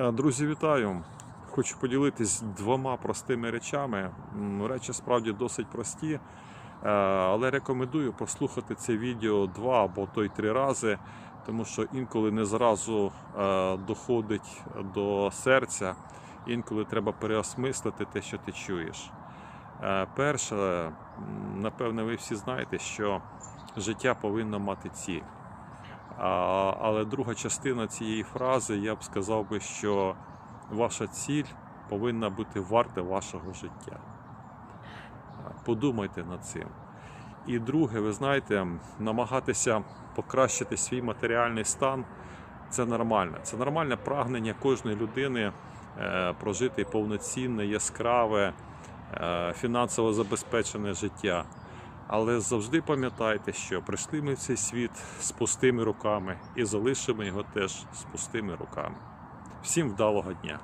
Е, Друзі, вітаю! Хочу поділитись двома простими речами. Речі справді досить прості, е, але рекомендую послухати це відео два або то й три рази, тому що інколи не зразу е, доходить до серця, інколи треба переосмислити те, що ти чуєш. Перше, напевне, ви всі знаєте, що життя повинно мати ціль. Але друга частина цієї фрази, я б сказав би, що ваша ціль повинна бути варта вашого життя. Подумайте над цим. І друге, ви знаєте, намагатися покращити свій матеріальний стан це нормально. Це нормальне прагнення кожної людини е, прожити повноцінне, яскраве, е, фінансово забезпечене життя. Але завжди пам'ятайте, що прийшли ми в цей світ з пустими руками і залишимо його теж з пустими руками. Всім вдалого дня!